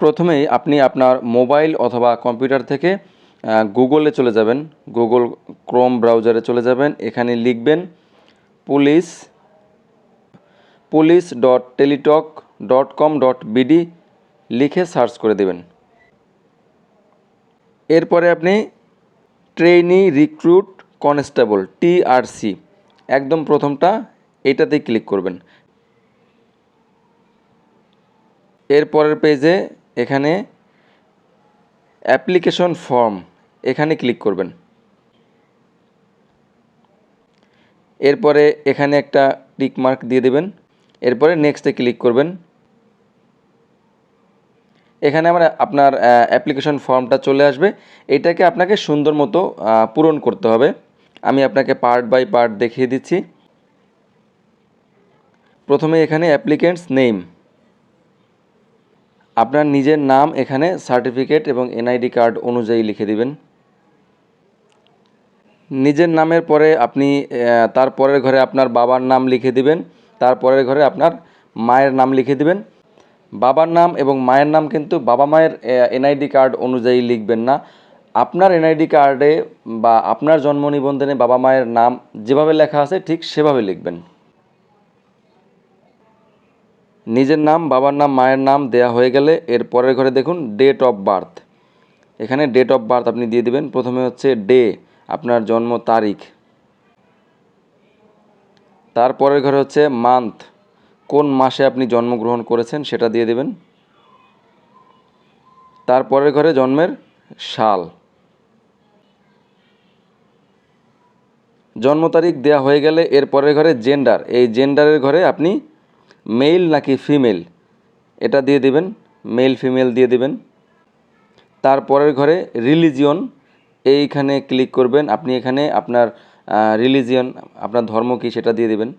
প্রথমেই আপনি আপনার মোবাইল অথবা কম্পিউটার থেকে গুগলে চলে যাবেন। গুগল ক্রোম ব্রাউজারে চলে যাবেন। এখানে লিখবেন, police police dot Teletalk dot com dot BD লিখে সার্চ করে দেবেন। এরপরে আপনি ট্রেইনি রিক্রুট কনস্টেবল টিআরসি একদম প্রথমটা এটাতেই ক্লিক করবেন। এর পরের পেজে এখানে অ্যাপ্লিকেশন ফর্ম, এখানে ক্লিক করবেন। এরপরে এখানে একটা টিক মার্ক দিয়ে দেবেন। এরপরে নেক্সটে ক্লিক করবেন। এখানে আমার আপনার অ্যাপ্লিকেশন ফর্মটা চলে আসবে। এটাকে আপনাকে সুন্দর মতো পূরণ করতে হবে। আমি আপনাকে পার্ট বাই পার্ট দেখিয়ে দিচ্ছি। প্রথমে এখানে অ্যাপ্লিকেন্টস নেম। আপনার নিজের নাম এখানে সার্টিফিকেট এবং এনআইডি কার্ড অনুযায়ী লিখে দিবেন। নিজের নামের পরে আপনি আহ, তার পরের ঘরে আপনার বাবার নাম লিখে দিবেন তারপরের ঘরে আপনার মায়ের নাম লিখে দিবেন। বাবার নাম এবং মায়ের নাম কিন্তু বাবা মায়ের এনআইডি কার্ড অনুযায়ী লিখবেন না। আপনার এনআইডি কার্ডে বা আপনার জন্ম নিবন্ধনে বাবা মায়ের নাম যেভাবে লেখা আছে ঠিক সেভাবে লিখবেন। নিজের নাম, বাবার নাম, মায়ের নাম দেয়া হয়ে গেলে এর পরের ঘরে দেখুন ডেট অফ বার্থ এখানে ডেট অফ বার্থ আপনি দিয়ে দিবেন। প্রথমে হচ্ছে ডে আপনার জন্ম তারিখ। তারপরের ঘরে হচ্ছে মান্থ কোন মাসে আপনি জন্মগ্রহণ করেছেন সেটা দিয়ে দেবেন। তারপরের ঘরে জন্মের সাল। জন্ম তারিখ দেওয়া হয়ে গেলে এর পরের ঘরে জেন্ডার এই জেন্ডারের ঘরে আপনি মেল নাকি ফিমেল এটা দিয়ে দিবেন মেল ফিমেল দিয়ে দিবেন। তারপরের ঘরে রিলিজিয়ন এইখানে ক্লিক করবেন। আপনি এখানে আপনার রিলিজিয়ন আপনার ধর্ম কী সেটা দিয়ে দিবেন।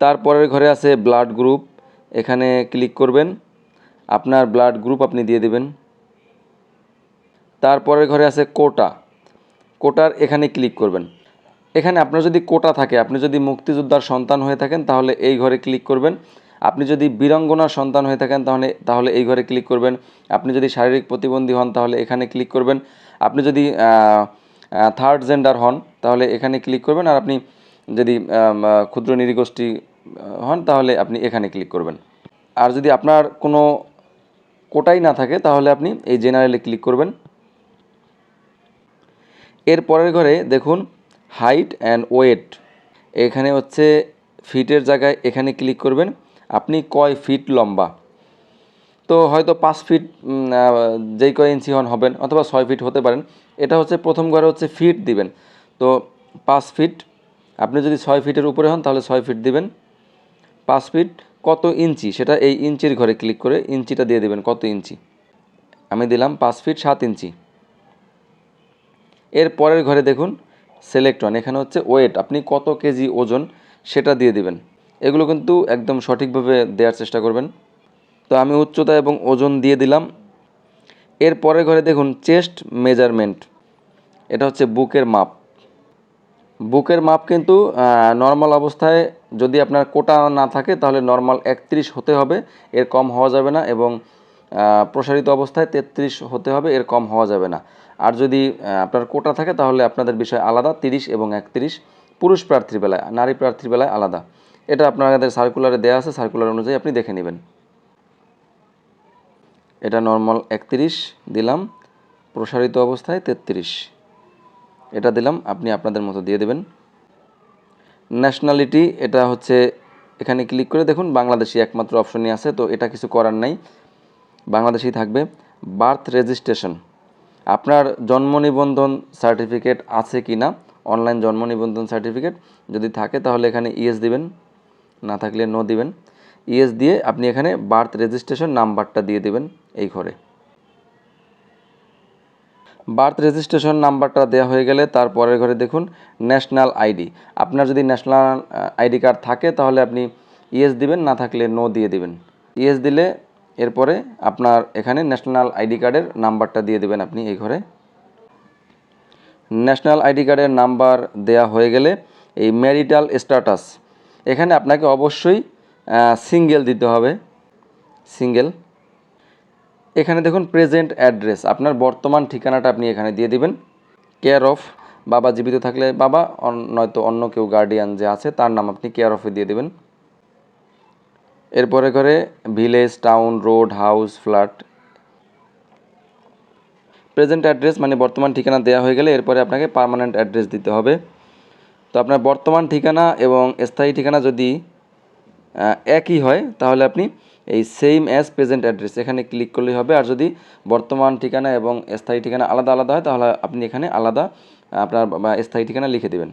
তারপরের ঘরে আছে ব্লাড গ্রুপ এখানে ক্লিক করবেন। আপনার ব্লাড গ্রুপ আপনি দিয়ে দিবেন। তারপরের ঘরে আছে কোটা কোটার এখানে ক্লিক করবেন। এখানে আপনার যদি কোটা থাকে, আপনি যদি মুক্তিযোদ্ধার সন্তান হয়ে থাকেন, তাহলে এই ঘরে ক্লিক করবেন। আপনি যদি বীরাঙ্গনার সন্তান হয়ে থাকেন, তাহলে তাহলে এই ঘরে ক্লিক করবেন। আপনি যদি শারীরিক প্রতিবন্ধী হন, তাহলে এখানে ক্লিক করবেন। আপনি যদি থার্ড জেন্ডার হন, তাহলে এখানে ক্লিক করবেন। আর আপনি যদি ক্ষুদ্র নিরীগোষ্ঠী হন, তাহলে আপনি এখানে ক্লিক করবেন। আর যদি আপনার কোনো কোটাই না থাকে, তাহলে আপনি এই জেনারেলে ক্লিক করবেন। এর পরের ঘরে দেখুন হাইট অ্যান্ড ওয়েট। এখানে হচ্ছে ফিটের জায়গায় এখানে ক্লিক করবেন। আপনি কয় ফিট লম্বা? তো হয়তো পাঁচ ফিট যেই কয় ইঞ্চি হন হবেন অথবা ছয় ফিট হতে পারেন। এটা হচ্ছে প্রথম ঘরে হচ্ছে ফিট দিবেন। তো পাঁচ ফিট, আপনি যদি ছয় ফিটের উপরে হন তাহলে ছয় ফিট দিবেন। পাঁচ ফিট কত ইঞ্চি? সেটা এই ইঞ্চির ঘরে ক্লিক করে ইঞ্চিটা দিয়ে দেবেন কত ইঞ্চি? আমি দিলাম পাঁচ ফিট সাত ইঞ্চি। এর পরের ঘরে দেখুন সিলেক্ট ওয়ান এখানে হচ্ছে ওয়েট আপনি কত কেজি ওজন সেটা দিয়ে দিবেন। এগুলো কিন্তু একদম সঠিকভাবে দেওয়ার চেষ্টা করবেন। তো আমি উচ্চতা এবং ওজন দিয়ে দিলাম। এর পরের ঘরে দেখুন চেস্ট মেজারমেন্ট এটা হচ্ছে বুকের মাপ। বুকের মাপ কিন্তু নর্মাল অবস্থায় যদি আপনার কোটা না থাকে, তাহলে নর্মাল একত্রিশ হতে হবে, এর কম হওয়া যাবে না এবং প্রসারিত অবস্থায় তেত্রিশ হতে হবে, এর কম হওয়া যাবে না। আর যদি আপনার কোটা থাকে, তাহলে আপনাদের বিষয় আলাদা, তিরিশ এবং একত্রিশ। পুরুষ প্রার্থীর বেলায়, নারী প্রার্থীর বেলায় আলাদা। এটা আপনাদের সার্কুলারে দেওয়া আছে সার্কুলার অনুযায়ী আপনি দেখে নেবেন। এটা নর্মাল একত্রিশ দিলাম, প্রসারিত অবস্থায় তেত্রিশ। এটা দিলাম, আপনি আপনাদের মতো দিয়ে দেবেন। ন্যাশনালিটি এটা হচ্ছে, এখানে ক্লিক করে দেখুন, বাংলাদেশি একমাত্র অপশনই আছে, তো এটা কিছু করার নাই। বাংলাদেশি থাকবে। Birth registration. আপনার জন্ম নিবন্ধন সার্টিফিকেট আছে কি না অনলাইন জন্ম নিবন্ধন সার্টিফিকেট যদি থাকে, তাহলে এখানে ইএস দিবেন। না থাকলে নো দিবেন। ইএস দিয়ে আপনি এখানে বার্থ রেজিস্ট্রেশন নাম্বারটা দিয়ে দিবেন এই ঘরে। বার্থ রেজিস্ট্রেশন নাম্বারটা দেওয়া হয়ে গেলে তারপরের ঘরে দেখুন ন্যাশনাল আইডি। আপনার যদি ন্যাশনাল আইডি কার্ড থাকে, তাহলে আপনি ইএস দিবেন, না থাকলে নো দিয়ে দিবেন। ইএস দিলে এরপরে আপনার এখানে ন্যাশনাল আইডি কার্ডের নাম্বারটা দিয়ে দেবেন আপনি এই ঘরে। ন্যাশনাল আইডি কার্ডের নাম্বার দেয়া হয়ে গেলে এই ম্যারিটাল স্ট্যাটাস এখানে আপনাকে অবশ্যই সিঙ্গেল দিতে হবে। সিঙ্গেল এখানে দেখুন প্রেজেন্ট অ্যাড্রেস আপনার বর্তমান ঠিকানাটা আপনি এখানে দিয়ে দিবেন। কেয়ার অফ বাবা জীবিত থাকলে বাবা নয়তো অন্য কেউ গার্ডিয়ান যে আছে, তার নাম আপনি কেয়ার অফে দিয়ে দিবেন। এরপরে করে village, town, road, house, flat. Present address মানে বর্তমান ঠিকানা দেওয়া হয়ে গেলে এরপরে আপনাকে পার্মানেন্ট অ্যাড্রেস দিতে হবে। তো আপনার বর্তমান ঠিকানা এবং স্থায়ী ঠিকানা যদি একই হয়, তাহলে আপনি এই সেম অ্যাজ প্রেজেন্ট অ্যাড্রেস এখানে ক্লিক করলেই হবে। আর যদি বর্তমান ঠিকানা এবং স্থায়ী ঠিকানা আলাদা আলাদা হয়, তাহলে আপনি এখানে আলাদা, আপনার স্থায়ী ঠিকানা লিখে দেবেন।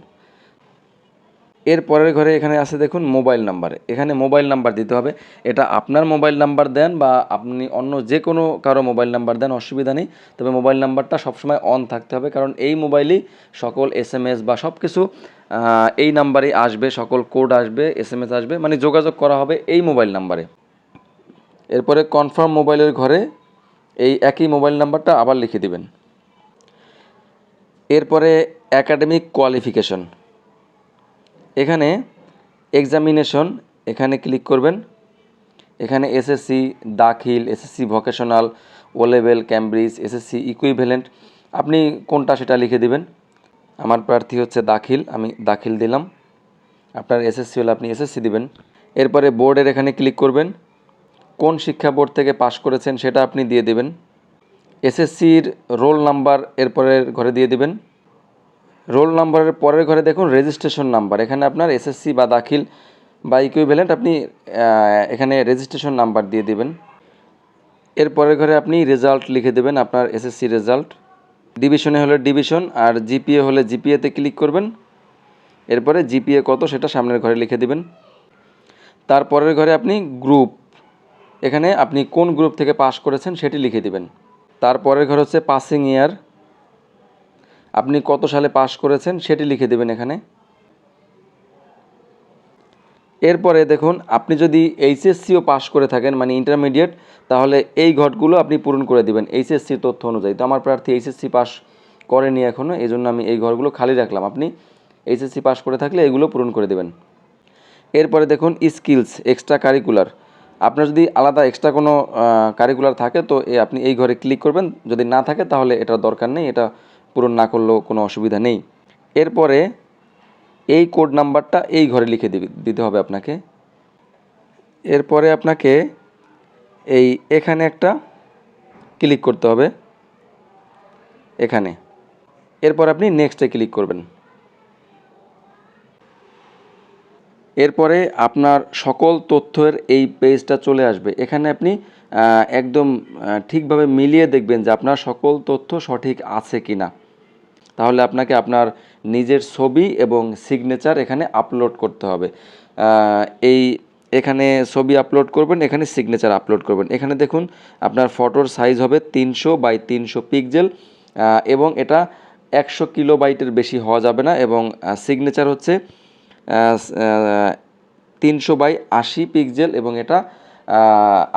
এর পরের ঘরে এখানে আছে দেখুন মোবাইল নাম্বার। এখানে মোবাইল নাম্বার দিতে হবে। এটা আপনার মোবাইল নাম্বার দেন বা আপনি অন্য যে কোনো কারও মোবাইল নাম্বার দেন, অসুবিধা নেই। তবে মোবাইল নাম্বারটা সবসময় অন থাকতে হবে কারণ এই মোবাইলেই সকল এস এম এস বা সব কিছু এই নাম্বারেই আসবে, সকল কোড আসবে এস এম এস আসবে মানে যোগাযোগ করা হবে এই মোবাইল নাম্বারে। এরপরে কনফার্ম মোবাইলের ঘরে এই একই মোবাইল নাম্বারটা আবার লিখে দিবেন। এরপরে একাডেমিক কোয়ালিফিকেশন এখানে এক্সামিনেশন এখানে ক্লিক করবেন। এখানে SSC Dakhil SSC vocational O level Cambridge SSC equivalent আপনি কোনটা সেটা লিখে দিবেন। আমার প্রার্থী হচ্ছে দাখিল আমি দাখিল দিলাম। আপনার এসএসসি হলে আপনি এসএসসি দিবেন। এরপরে বোর্ডের এখানে ক্লিক করবেন। কোন শিক্ষা বোর্ড থেকে পাশ করেছেন সেটা আপনি দিয়ে দেবেন। এসএসসির রোল নাম্বার এরপরের ঘরে দিয়ে দিবেন। রোল নাম্বারের পরের ঘরে দেখুন রেজিস্ট্রেশন নাম্বার এখানে আপনার এসএসসি বা দাখিল বা ইকুইভ্যালেন্ট আপনি এখানে রেজিস্ট্রেশন নাম্বার দিয়ে দেবেন। এর পরের ঘরে আপনি রেজাল্ট লিখে দেবেন, আপনার এসএসসি রেজাল্ট ডিভিশনে হলে ডিভিশন আর জিপিএ হলে জিপিএতে ক্লিক করবেন। এরপরে জিপিএ কত সেটা সামনের ঘরে লিখে দিবেন। তারপরের ঘরে আপনি গ্রুপ এখানে আপনি কোন গ্রুপ থেকে পাস করেছেন সেটি লিখে দিবেন। তারপরের ঘর হচ্ছে পাসিং ইয়ার আপনি কত সালে পাস করেছেন সেটি লিখে দেবেন এখানে। এরপরে দেখুন, আপনি যদি এইচএসসিও পাস করে থাকেন মানে ইন্টারমিডিয়েট, তাহলে এই ঘটগুলো আপনি পূরণ করে দেবেন এইচএসসি তথ্য অনুযায়ী। তো আমার প্রার্থী এইচএসসি পাস করেনি এখনও এই জন্য আমি এই ঘরগুলো খালি রাখলাম। আপনি এইচএসসি পাস করে থাকলে এগুলো পূরণ করে দেবেন। এরপরে দেখুন, স্কিলস, এক্সট্রা কারিকুলার। আপনার যদি আলাদা এক্সট্রা কোনো কারিকুলার থাকে, তো আপনি এই ঘরে ক্লিক করবেন। যদি না থাকে, তাহলে এটার দরকার নেই, এটা পূরণ না করলেও কোনো অসুবিধা নেই। এরপরে এই কোড নাম্বারটা এই ঘরে লিখে দিতে হবে আপনাকে। এরপরে আপনাকে এই এখানে একটা ক্লিক করতে হবে। এখানে। এরপর আপনি নেক্সটে ক্লিক করবেন। এরপরে আপনার সকল তথ্যের এই পেজটা চলে আসবে। এখানে আপনি একদম ঠিকভাবে মিলিয়ে দেখবেন যে আপনার সকল তথ্য সঠিক আছে কি না তাহলে আপনাকে আপনার নিজের ছবি এবং সিগনেচার এখানে আপলোড করতে হবে। এই এখানে ছবি আপলোড করবেন, এখানে সিগনেচার আপলোড করবেন। এখানে দেখুন, আপনার ফটোর সাইজ হবে তিনশো বাই তিনশো পিক্সেল এবং এটা একশো কিলোবাইটের বেশি হওয়া যাবে না এবং সিগনেচার হচ্ছে তিনশো বাই আশি পিক্সেল এবং এটা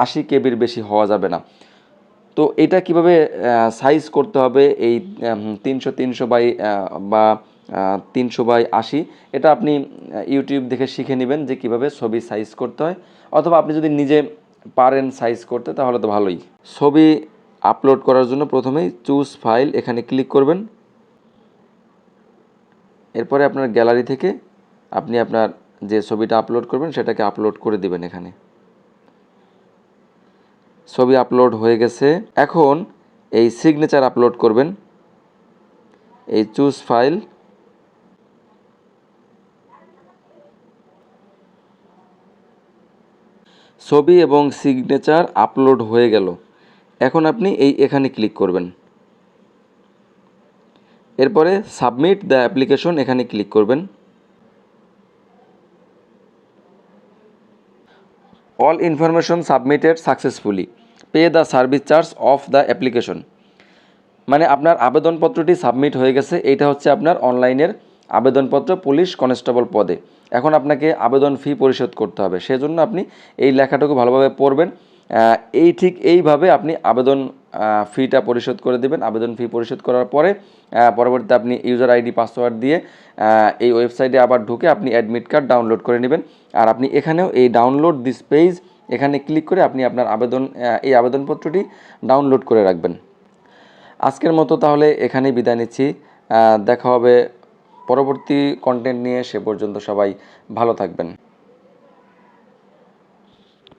আশি কেবির বেশি হওয়া যাবে না। তো এটা কীভাবে সাইজ করতে হবে? এই তিনশো তিনশো বাই বা তিনশো বাই আশি, এটা আপনি ইউটিউব দেখে শিখে নেবেন যে কীভাবে ছবি সাইজ করতে হয়। অথবা আপনি যদি নিজে পারেন সাইজ করতে, তাহলে তো ভালোই। ছবি আপলোড করার জন্য প্রথমেই চুজ ফাইল এখানে ক্লিক করবেন। এরপরে আপনার গ্যালারি থেকে আপনি আপনার যে ছবিটা আপলোড করবেন, সেটাকে আপলোড করে দিবেন এখানে। ছবি আপলোড হয়ে গেছে। এখন এই সিগনেচার আপলোড করবেন। এই চুজ ফাইল ছবি এবং সিগনেচার আপলোড হয়ে গেল। এখন আপনি এই এখানে ক্লিক করবেন। এরপরে সাবমিট দ্য অ্যাপ্লিকেশন এখানে ক্লিক করবেন। All information submitted successfully pay the service charge of the application মানে আপনার আবেদনপত্রটি সাবমিট হয়ে গেছে, এইটা হচ্ছে আপনার অনলাইনের আবেদনপত্র পুলিশ কনস্টেবল পদে। এখন আপনাকে আবেদন ফি পরিশোধ করতে হবে। সেজন্য আপনি এই লেখাটুকু ভালোভাবে পড়বেন। এই ঠিক এইভাবে আপনি আবেদন ফিটা পরিশোধ করে দেবেন। আবেদন ফি পরিশোধ করার পরে পরবর্তীতে আপনি ইউজার আইডি পাসওয়ার্ড দিয়ে এই ওয়েবসাইটে আবার ঢুকে আপনি অ্যাডমিট কার্ড ডাউনলোড করে নেবেন। আর আপনি এখানেও এই ডাউনলোড দিস পেজ এখানে ক্লিক করে আপনি আপনার আবেদন এই আবেদনপত্রটি ডাউনলোড করে রাখবেন। আজকের মতো তাহলে এখানে বিদায় নিচ্ছি। দেখা হবে পরবর্তী কন্টেন্ট নিয়ে, সে পর্যন্ত সবাই ভালো থাকবেন।